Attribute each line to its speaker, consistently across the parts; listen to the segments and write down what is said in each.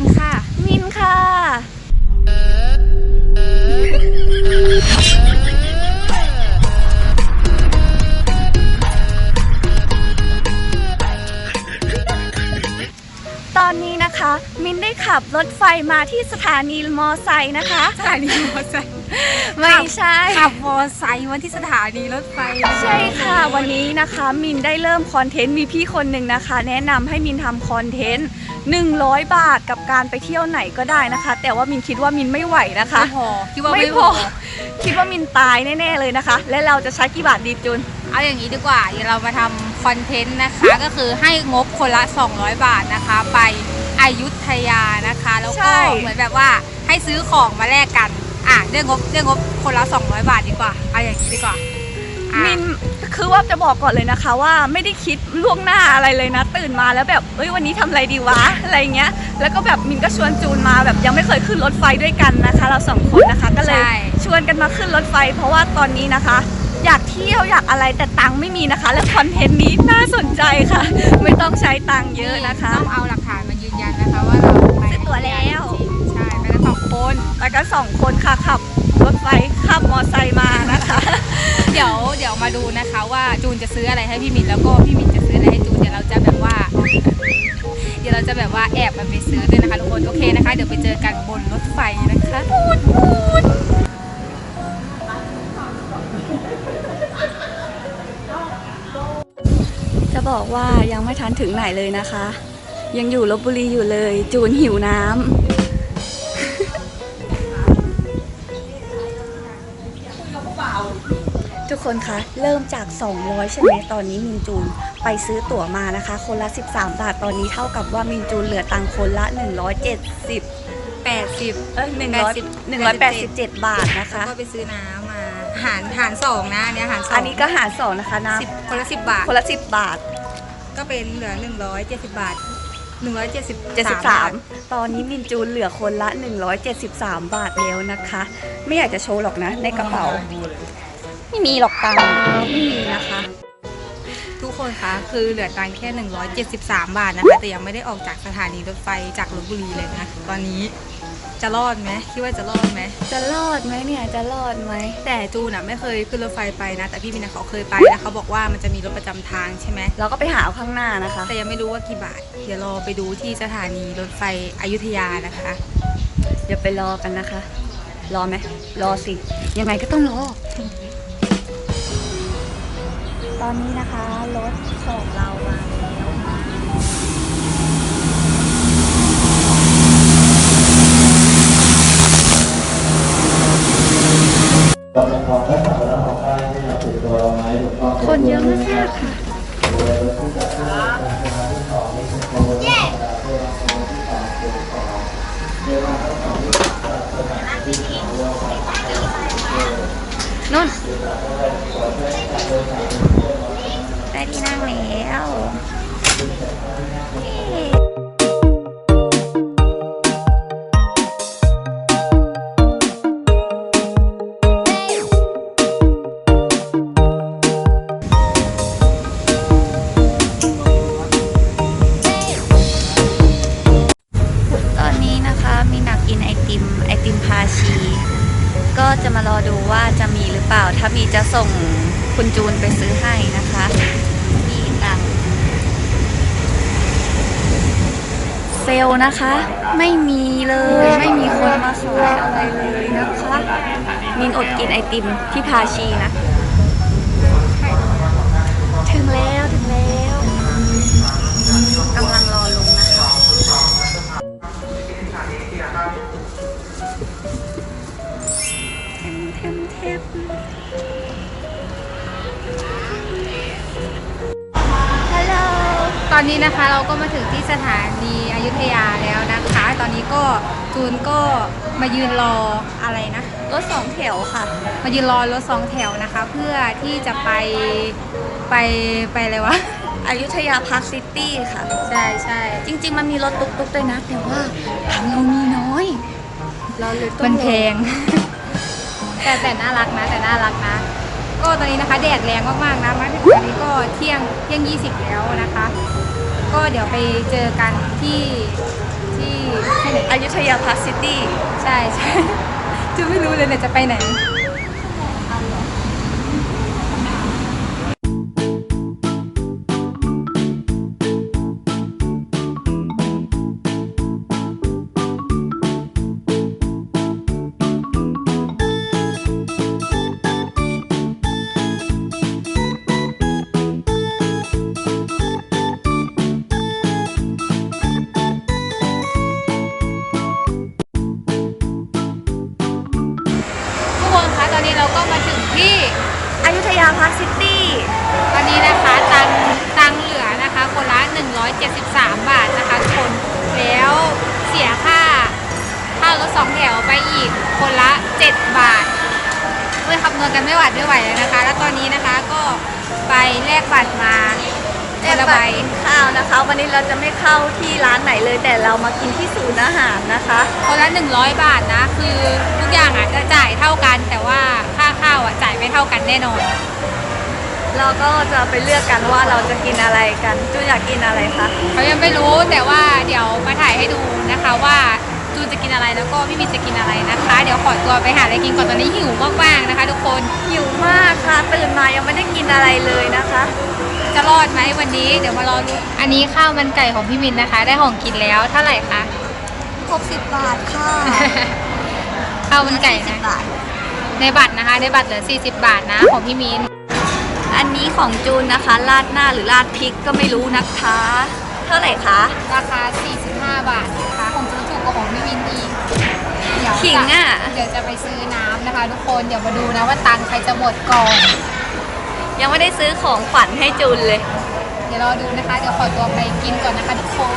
Speaker 1: นค่ะ
Speaker 2: มินค่ะ ตอนนี้นะคะ มินได้ขับรถไฟมาที่สถานีมอไซค์นะคะ
Speaker 1: สถานีมอไซค์
Speaker 2: ไม่ใช่
Speaker 1: ขับมอไซค์มาที่สถานีรถไฟ
Speaker 2: ใช่ค่ะ วันนี้นะคะมินได้เริ่มคอนเทนต์มีพี่คนหนึ่งนะคะ แนะนำให้มินทำคอนเทนต์100 บาทกับการไปเที่ยวไหนก็ได้นะคะ แต่ว่ามินคิดว่ามินไม่ไหวนะคะ
Speaker 1: ไม่พอคิดว่า
Speaker 2: ไม่
Speaker 1: ไม่
Speaker 2: พ
Speaker 1: พ
Speaker 2: อ
Speaker 1: อ
Speaker 2: คิดว่ามินตายแน่ๆเลยนะคะ และเราจะใช้กี่บาทดีจุน
Speaker 1: เอาอย่างนี้ดีกว่าเดี๋ยวเรามาทำคอนเทนต์นะคะ ก็คือให้งบคนละ 200 บาทนะคะ ไปอยุธยานะคะ แล้ว
Speaker 2: ใช่
Speaker 1: ก็เหมือนแบบว่าให้ซื้อของมาแลกกัน อะด้วยงบด้วยงบคนละ 200 บาทดีกว่าเอาอย่างนี้ดีกว่าอะ
Speaker 2: มินคือว่าจะบอกก่อนเลยนะคะ ว่าไม่ได้คิดล่วงหน้าอะไรเลยนะ ตื่นมาแล้วแบบเอ้ยวันนี้ทำอะไรดีวะอะไรเงี้ย แล้วก็แบบมินก็ชวนจูนมาแบบยังไม่เคยขึ้นรถไฟด้วยกันนะคะ เราสองคนนะคะก็เลย
Speaker 1: ใช่
Speaker 2: ชวนกันมาขึ้นรถไฟ เพราะว่าตอนนี้นะคะ อยากเที่ยวอยากอะไรแต่ตังค์ไม่มีนะคะ และคอนเทนต์นี้น่าสนใจค่ะ ไม่ต้องใช้ตังค์เยอะนะคะ
Speaker 1: ต้องเอาหลักฐานมายืนยันนะคะว่าเราไป
Speaker 2: ซื้อตั๋วแล้ว
Speaker 1: จริงๆใช่ไป นสองคน
Speaker 2: ไปกันสองคนค่ะขับรถไฟขับมอไซค์มานะคะ
Speaker 1: เดี๋ยวเดี๋ยวมาดูนะคะว่าจูนจะซื้ออะไรให้พี่มินแล้วก็พี่มินจะซื้ออะไรให้จูนเดี๋ยวเราจะแบบว่า เดี๋ยวเราจะแบบว่าแอบมันไปซื้อด้วยนะคะทุกคนโอเคนะคะ เดี๋ยวไปเจอกันบนรถไฟนะคะพูดพูด
Speaker 2: จะบอกว่ายังไม่ทันถึงไหนเลยนะคะ ยังอยู่ลบบุรีอยู่เลย จูนหิวน้ำ ทุกคนคะเริ่มจาก 200 ใช่ไหมตอนนี้มินจูนไปซื้อตั๋วมานะคะ คนละ 13 บาทตอนนี้เท่ากับว่ามินจูนเหลือตังค์คนละ 170
Speaker 1: แปดสิบ
Speaker 2: เอ้ย100 187 บาทนะคะ
Speaker 1: แล้วก็ไปซื้อน้ำมาหารหารสองนะอันเนี้ยหารสอง
Speaker 2: อันนี้ก็หารสองนะคะนะ
Speaker 1: สิบคนละสิบบาท
Speaker 2: คนละ 10 บาท
Speaker 1: ก็เป็นเหลือหนึ่งร้อยเจ็ดสิบบาท หนึ่งร้อยเจ็ดสิบ
Speaker 2: 73 ตอนนี้มินจูนเหลือคนละ 173 บาทแล้วนะคะ ไม่อยากจะโชว์หรอกนะ ในกระเป๋า ไม่มีหรอกตังค์ไม่มีนะคะ
Speaker 1: ทุกคนคะคือเหลือตังค์แค่ 173 บาทนะคะ แต่ยังไม่ได้ออกจากสถานีรถไฟจากลบบุรีเลยนะ ตอนนี้ จะรอดไหมคิดว่าจะรอดไหม
Speaker 2: จะรอดไหมเนี่ยจะรอดไหม
Speaker 1: แต่จูนอะไม่เคยขึ้นรถไฟไปนะ แต่พี่มินาเขาเคยไปแล้วเขาบอกว่ามันจะมีรถประจำทางใช่ไหม
Speaker 2: เราก็ไปหาเอาข้างหน้านะคะ
Speaker 1: แต่ยังไม่รู้ว่ากี่บาทเดี๋ยวรอไปดูที่สถานีรถไฟอยุธยานะคะ
Speaker 2: เดี๋ยวไปรอกันนะคะ รอไหมรอสิยังไงก็ต้องรอ ตอนนี้นะคะรถของเรามา นุ่น ได้ที่นั่งแล้ว ถ้ามีจะส่งคุณจูนไปซื้อให้นะคะมีตังเซลนะคะ ไม่มีเลย ไม่มีคนมาขายอะไรเลยนะคะมินอดกินไอติมที่พาชีนะ ถึงแล้ว อน
Speaker 1: นี้นะคะเราก็มาถึงที่สถานีอยุธยาแล้วนะคะ ตอนนี้ก็จูนก็มายืนรออะไรนะ
Speaker 2: รถสองแถวค่ะ
Speaker 1: มายืนรอรถสองแถวนะคะ เพื่อที่จะไปไปไปอะไรวะ
Speaker 2: อยุธยาพาร์คซิตี้ค่ะ
Speaker 1: ใช่ใช่
Speaker 2: จริง ๆ มันมีรถตุ๊กๆด้วยนะ แต่ว่าทางเรามีน้อย เราเลยต้อง
Speaker 1: มันแพ
Speaker 2: รอ
Speaker 1: งแต่แต่น่ารักนะ แต่น่ารักนะ ก็ตอนนี้นะคะแดดแรงมากๆนะมาถึงตอนนี้ก็เที่ยงเที่ยง 20 แล้วนะคะ ก็เดี๋ยวไปเจอกันที่ที่ที่ไหน
Speaker 2: ยุธยาพาร์คซิตี้
Speaker 1: ใช่ใช่จูไม่รู้เลยเนี่ยจะไปไหน ที่
Speaker 2: อยุธยาพาร์คซิตี้
Speaker 1: ตอนนี้นะคะตังตังเหลือนะคะคนละ 173 บาทนะคะทุกคนแล้วเสียค่าค่ารถสองแถวไปอีกคนละ 7 บาทเพื่อคำนวณกันไม่หวาดไม่ไหวเลยนะคะ แล้วตอนนี้นะคะก็ไปแลกบัตรมาคนละใบ
Speaker 2: กินข้าวนะคะ วันนี้เราจะไม่เข้าที่ร้านไหนเลยแต่เรามากินที่ศูนย์อาหารนะคะ
Speaker 1: คนละ 100 บาทนะ คือทุกอย่างอะจะจ่ายเท่ากันแต่ว่าค่า ข้าวอะจ่ายไม่เท่ากันแน่นอน
Speaker 2: เราก็จะไปเลือกกันว่าเราจะกินอะไรกันจูนอยากกินอะไรคะ
Speaker 1: เขายังไม่รู้แต่ว่าเดี๋ยวมาถ่ายให้ดูนะคะว่าจูนจะกินอะไรแล้วก็พี่มินจะกินอะไรนะคะ เดี๋ยวขอตัวไปหาอะไรกินก่อนตอนนี้หิวมากๆนะคะ ทุกคน
Speaker 2: หิวมากค่ะ ตื่นมายังไม่ได้กินอะไรเลยนะคะ
Speaker 1: จะรอดไหมวันนี้เดี๋ยวมารอดูอันนี้ข้าวมันไก่ของพี่มินนะคะ ได้ของกินแล้วเท่าไหร่คะ
Speaker 2: 60 บาทค่ะ
Speaker 1: ข้าวมันไก่นะ
Speaker 2: บาท
Speaker 1: ในบัตรนะคะ ในบัตรเหลือ 40 บาทนะของพี่มิน
Speaker 2: อันนี้ของจูนนะคะราดหน้าหรือราดพริกก็ไม่รู้นะคะ เท่าไหร่คะ
Speaker 1: ราคา 45 บาทนะคะของจูนถูกกว่าของพี่มินอีกเดี๋ยว
Speaker 2: ขิงอะ
Speaker 1: เดี๋ยวจะไปซื้อน้ำนะคะ ทุกคนเดี๋ยวมาดูนะว่าตังค์ใครจะหมดก่อน
Speaker 2: ยังไม่ได้ซื้อของขวัญให้จูนเลย
Speaker 1: เดี๋ยวรอดูนะคะ เดี๋ยวขอตัวไปกินก่อนนะคะทุกคน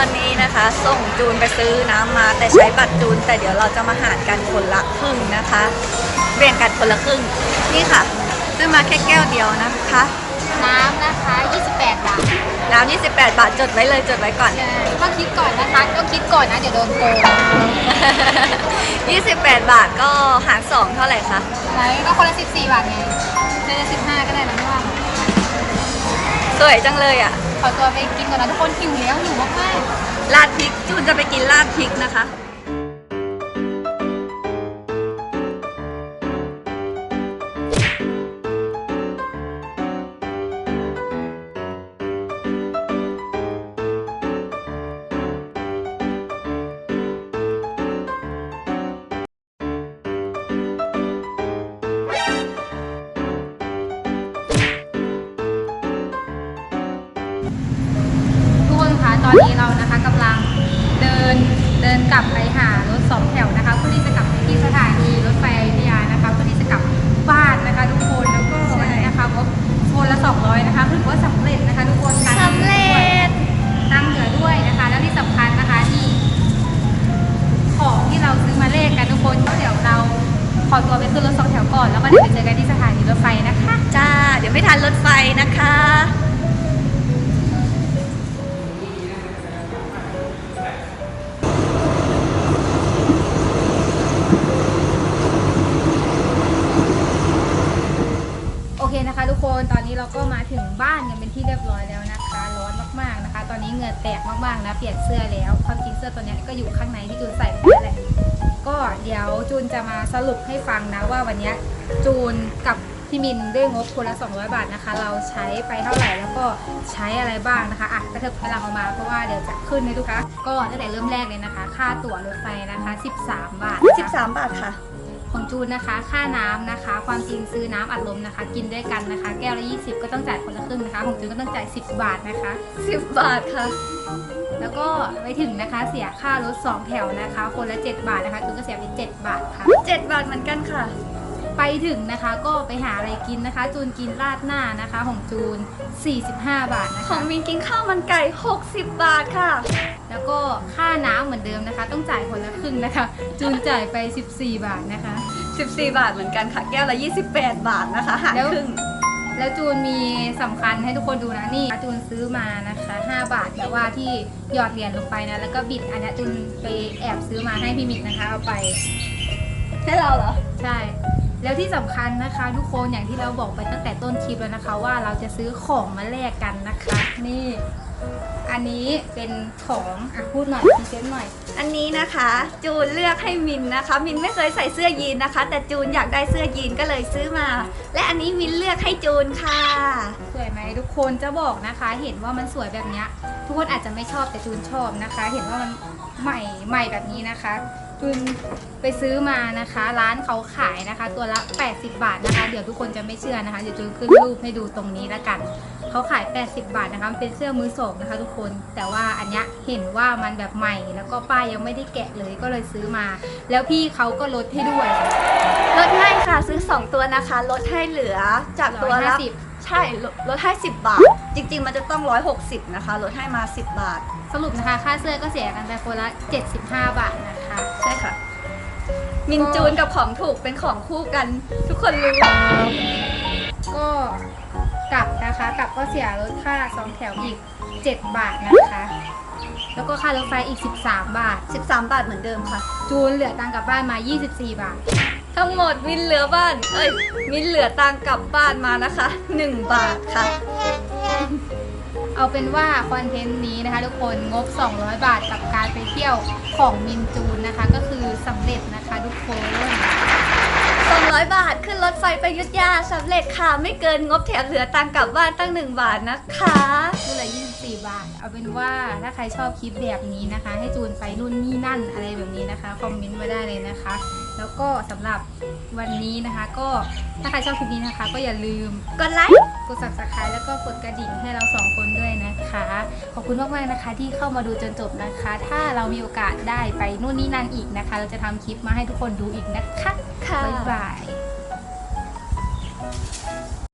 Speaker 2: ตอนนี้นะคะ ส่งจูนไปซื้อน้ำมา แต่ใช้บัตรจูน แต่เดี๋ยวเราจะมาหารกันคนละครึ่งนะคะแบ่งกันคนละครึ่ง นี่ค่ะซื้อมาแค่แก้วเดียวนะคะ
Speaker 1: น้ำนะคะ 28 บาท
Speaker 2: น้ำ28 บาทจดไว้เลยจดไว้ก่อน
Speaker 1: ใช่ต้องคิดก่อนนะคะต้องคิดก่อนนะ เดี๋ยวโดนโกง
Speaker 2: 28 บาทก็หารสองเท่าไหร่คะ
Speaker 1: ไหนก็คนละ 14 บาทไงเดือนละ15 ก็ได้นะไม่ว่าหรอก
Speaker 2: สวยจังเลยอะ
Speaker 1: ขอตัวไปกินก่อนนะทุกคนหิวแล้วหิวมาก
Speaker 2: ราดพริกจูนจะไปกินลาดพริกนะคะ
Speaker 1: ถือว่าสำเร็จนะคะทุกคนตังค์
Speaker 2: สำเร็จ
Speaker 1: ตังค์เหลือด้วยนะคะ แล้วที่สำคัญนะคะที่ของที่เราซื้อมาเลขกันทุกคนก็เดี๋ยวเราขอตัวไปขึ้นรถสองแถวก่อน แล้วก็เดี๋ยวไปเจอกันที่สถานีรถไฟนะคะ
Speaker 2: จ้า เดี๋ยวไม่ทันรถไฟนะคะ
Speaker 1: ตอนนี้เราก็มาถึงบ้านกันเป็นที่เรียบร้อยแล้วนะคะ ร้อนมากๆนะคะ ตอนนี้เหงื่อแตกมากๆนะ เปลี่ยนเสื้อแล้วความจริงเสื้อตัวนี้ก็อยู่ข้างในที่จูนใส่ไปแหละก็เดี๋ยวจูนจะมาสรุปให้ฟังนะว่าวันนี้จูนกับพี่มินด้วยงบคนละ 200 บาทนะคะ เราใช้ไปเท่าไหร่แล้วก็ใช้อะไรบ้างนะคะอะกระเถิบพลังออกมาเพราะว่าเดี๋ยวจะขึ้นให้ดูค่ะก็ตั้งแต่เริ่มแรกเลยนะคะ ค่าตั๋วรถไฟนะคะ 13 บาทนะคะ
Speaker 2: 13 บาทค่ะ
Speaker 1: ของจูนนะคะ ค่าน้ำนะคะ ความจริงซื้อน้ำอัดลมนะคะ กินด้วยกันนะคะ แก้วละ 20 ก็ต้องจ่ายคนละครึ่งนะคะ ของจูนก็ต้องจ่าย 10 บาทนะคะ
Speaker 2: 10 บาทค่ะ
Speaker 1: แล้วก็ไปถึงนะคะเสียค่ารถ2แถวนะคะ คนละ 7 บาทนะคะจูนก็เสียไป7บาทค่ะ
Speaker 2: 7 บาทเหมือนกันค่ะ
Speaker 1: ไปถึงนะคะก็ไปหาอะไรกินนะคะ จูนกินราดหน้านะคะของจูน 45 บาทนะ
Speaker 2: ขอ
Speaker 1: คะ
Speaker 2: งมินกินข้าวมันไก่ 60 บาทค่ะ
Speaker 1: แล้วก็ค่าน้ำเหมือนเดิมนะคะ ต้องจ่ายคนละครึ่งนะคะ จูนจ่ายไป 14 บาทนะคะ
Speaker 2: 14 บาทเหมือนกันค่ะ แก้วละ 28 บาทนะคะหาร
Speaker 1: แล้ว
Speaker 2: ครึ่ง
Speaker 1: แล้วจูนมีสำคัญให้ทุกคนดูนะนี่จูนซื้อมานะคะ 5 บาทแต่ว่าที่หยอดเหรียญลงไปนะแล้วก็บิดอันเนี้ยจูนไปแอบซื้อมาให้พี่มิกนะคะเอาไป
Speaker 2: ให้เราเหรอ
Speaker 1: ใช่ แล้วที่สำคัญนะคะ ทุกคนอย่างที่เราบอกไปตั้งแต่ต้นคลิปแล้วนะคะ ว่าเราจะซื้อของมาแลกกันนะคะ นี่อันอันนี้เป็นของอะพูดหน่อยพรีเซนต์หน่อย
Speaker 2: อันนี้นะคะ จูนเลือกให้มินนะคะ มินไม่เคยใส่เสื้อยีนนะคะ แต่จูนอยากได้เสื้อยีนก็เลยซื้อมา และอันนี้มินเลือกให้จูนค่ะ
Speaker 1: สวยไหมทุกคนจะบอกนะคะ เห็นว่ามันสวยแบบเนี้ยทุกคนอาจจะไม่ชอบแต่จูนชอบนะคะ เห็นว่ามันใหม่ใหม่แบบนี้นะคะ จูนไปซื้อมานะคะ ร้านเขาขายนะคะ ตัวละ 80 บาทนะคะ เดี๋ยวทุกคนจะไม่เชื่อนะคะ เดี๋ยวจูนขึ้นรูปให้ดูตรงนี้แล้วกันเขาขาย 80 บาทนะคะมันเป็นเสื้อมือสองนะคะ ทุกคน แต่ว่าอันเนี้ยเห็นว่ามันแบบใหม่ แล้วก็ป้ายยังไม่ได้แกะเลยก็เลยซื้อมา แล้วพี่เขาก็ลดให้ด้วย
Speaker 2: ลดให้ค่ะซื้อ 2 ตัวนะคะ ลดให้เหลือจากตัวละ
Speaker 1: 150
Speaker 2: ใช่ลดลดให้ 10 บาท จริง ๆ มันจะต้อง 160 นะคะ ลดให้มา 10 บาท
Speaker 1: สรุปนะคะ ค่าเสื้อก็เสียกันไปคนละ 75 บาทนะคะ
Speaker 2: ใช่ค่ะ มินจูนกับของถูกเป็นของคู่กัน ทุกคนรู้
Speaker 1: ก็กลับนะคะ กลับก็เสียรถค่าสองแถวอีก 7 บาทนะคะ แล้วก็ค่ารถไฟอีก 13 บาท
Speaker 2: 13 บาทเหมือนเดิมค่ะ
Speaker 1: จูนเหลือตังค์กลับบ้านมา 24 บาท
Speaker 2: ทั้งหมดมินเหลือบ้าน เอ้ยมินเหลือตังค์กลับบ้านมานะคะ 1 บาทค่ะ
Speaker 1: เอาเป็นว่าคอนเทนต์นี้นะคะทุกคนงบ 200 บาทกับการไปเที่ยวของมินจูนนะคะ ก็คือสำเร็จนะคะทุกคน
Speaker 2: 200 บาทขึ้นรถไฟไปอยุทธยาสำเร็จค่ะ ไม่เกินงบแถมเหลือตังค์กลับบ้านตั้ง 1 บาทนะคะ
Speaker 1: จูนเหลือ24 บาท เอาเป็นว่าถ้าใครชอบคลิปแบบนี้นะคะ ให้จูนไปนู่นนี่นั่นอะไรแบบนี้นะคะ คอมเมนต์มาได้เลยนะคะ แล้วก็สำหรับวันนี้นะคะ ก็ถ้าใครชอบคลิปนี้นะคะ ก็อย่าลืม
Speaker 2: กดไลค์
Speaker 1: กด subscribe แล้วก็กดกระดิ่งให้เราสองคนด้วยนะคะ ขอบคุณมากๆนะคะ ที่เข้ามาดูจนจบนะคะ ถ้าเรามีโอกาสได้ไปนู่นนี่นั่นอีกนะคะ เราจะทำคลิปมาให้ทุกคนดูอีกนะคะ
Speaker 2: ค่ะ
Speaker 1: บ๊ายบาย